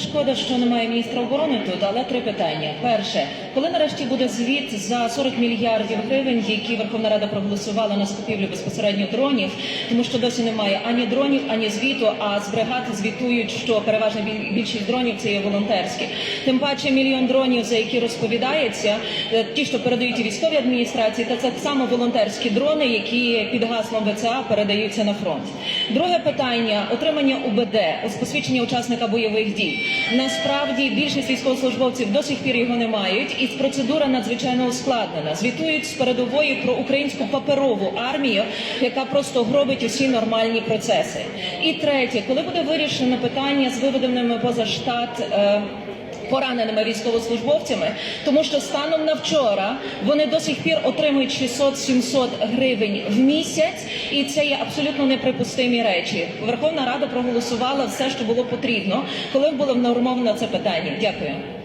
Шкода, що немає міністра оборони тут, але три питання. Перше, коли нарешті буде звіт за 40 мільярдів гривень, які Верховна Рада проголосувала на скупівлю безпосередньо дронів, тому що досі немає ані дронів, ані звіту. А з бригад звітують, що переважна більшість дронів це є волонтерські. Тим паче мільйон дронів, за які розповідається, е, ті, що передають військові адміністрації, та це само волонтерські дрони, які під гаслом ВЦА передаються на фронт. Друге питання отримання УБД ось посвідчення учасника бойових дій. Насправді більшість військовослужбовців до сих пір його не мають, і процедура надзвичайно ускладнена. Звітують з передової про українську паперову армію, яка просто гробить усі нормальні процеси. І третє, коли буде вирішено питання з виведеними поза штат. Е, Пораненими військовослужбовцями, тому що станом на вчора вони до сих пір отримують 600-700 гривень в місяць, і це є абсолютно неприпустимі речі. Верховна Рада проголосувала все, що було потрібно, коли було внормовано це питання. Дякую.